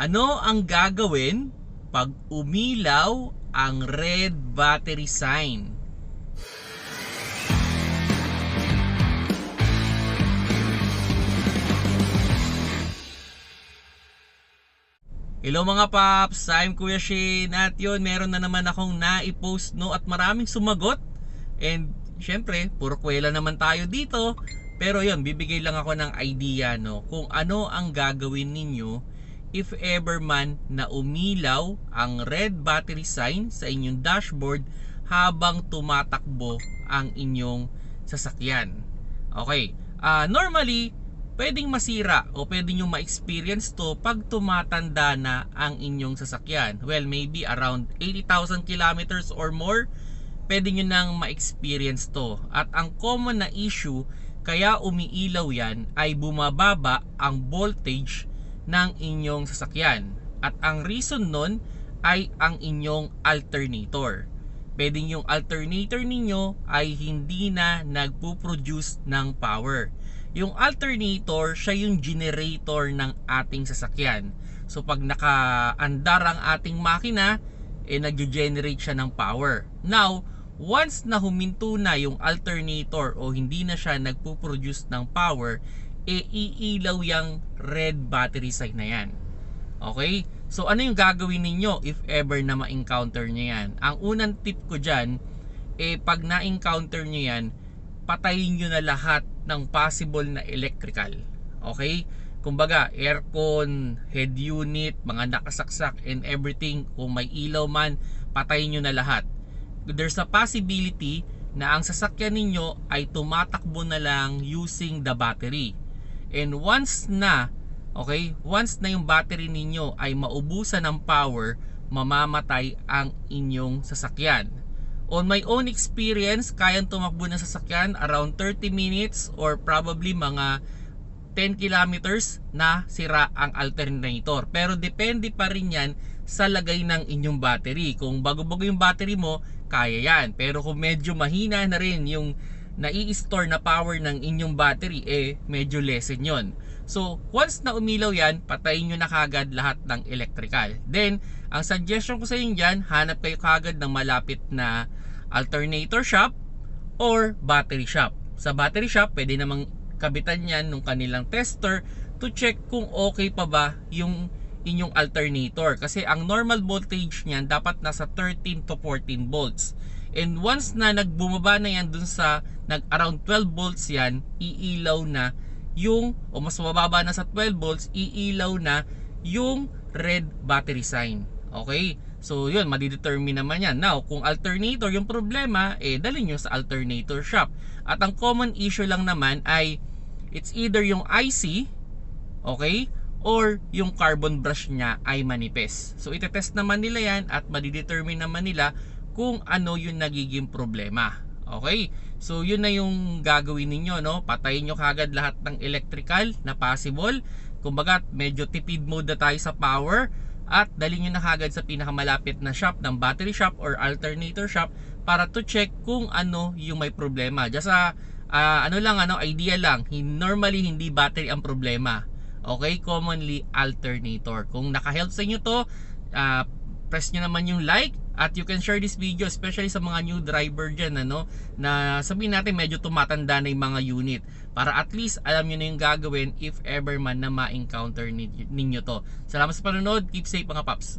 Ano ang gagawin pag umilaw ang red battery sign? Hello mga paps, I'm Kuya Shane at yun, meron na naman akong na-post no? At maraming sumagot. And syempre, puro kwela naman tayo dito. Pero yun, bibigay lang ako ng idea no? Kung ano ang gagawin ninyo if ever man na umilaw ang red battery sign sa inyong dashboard habang tumatakbo ang inyong sasakyan. Okay, ah normally pwedeng masira o pwedeng nyo ma-experience to pag tumatanda na ang inyong sasakyan. Well, maybe around 80,000 kilometers or more, pwede nyo nang ma-experience to. At ang common na issue kaya umiilaw yan ay bumababa ang voltage ng inyong sasakyan. At ang reason nun ay ang inyong alternator. Pwedeng yung alternator ninyo ay hindi na nagpo-produce ng power. Yung alternator, siya yung generator ng ating sasakyan. So pag nakaandar ang ating makina, eh nag-generate siya ng power. Now, once na huminto na yung alternator o hindi na siya nagpo-produce ng power, eh iilaw yung red battery sign na yan. Okay? So ano yung gagawin ninyo if ever na ma-encounter nyo yan? Ang unang tip ko dyan, eh pag na-encounter nyo yan, patayin nyo na lahat ng possible na electrical. Okay? Kumbaga, aircon, head unit, mga nakasaksak and everything, kung may ilaw man, patayin nyo na lahat. There's a possibility na ang sasakyan ninyo ay tumatakbo na lang using the battery. And once na, okay, once na yung battery ninyo ay maubusan ng power, mamamatay ang inyong sasakyan. On my own experience, kayang tumakbo ng sasakyan around 30 minutes or probably mga 10 kilometers na sira ang alternator. Pero depende pa rin yan sa lagay ng inyong battery. Kung bago-bago yung battery mo, kaya yan. Pero kung medyo mahina na rin yung nai-store na power ng inyong battery, eh medyo lessen yon. So, once na umilaw yan, patayin nyo na kagad lahat ng electrical. Then, ang suggestion ko sa inyo dyan, hanap kayo kagad ng malapit na alternator shop or battery shop. Sa battery shop, pwede namang kabitan yan ng kanilang tester to check kung okay pa ba yung inyong alternator. Kasi ang normal voltage niyan dapat nasa 13 to 14 volts. And once na nagbumaba na yan dun sa nag around 12 volts yan, iilaw na yung o mas mababa na sa 12 volts, iilaw na yung red battery sign. Okay? So, yun, madidetermine naman yan. Now, kung alternator yung problema, eh, dalhin nyo sa alternator shop. At ang common issue lang naman ay, it's either yung IC, okay, or yung carbon brush niya ay manipis. So, itetest naman nila yan at madidetermine naman nila kung ano yung nagiging problema. Okay? So, yun na yung gagawin ninyo, no? Patayin nyo kagad lahat ng electrical na possible. Kumbaga, medyo tipid mode na tayo sa power at dali nyo na kagad sa pinakamalapit na shop ng battery shop or alternator shop para to check kung ano yung may problema. Just sa uh, ano lang ano idea lang, normally hindi battery ang problema. Okay, commonly alternator. Kung naka-help sa inyo to, uh, press nyo naman yung like at you can share this video especially sa mga new driver dyan ano, na sabihin natin medyo tumatanda na yung mga unit para at least alam nyo na yung gagawin if ever man na ma-encounter ninyo to. Salamat sa panonood. Keep safe mga paps.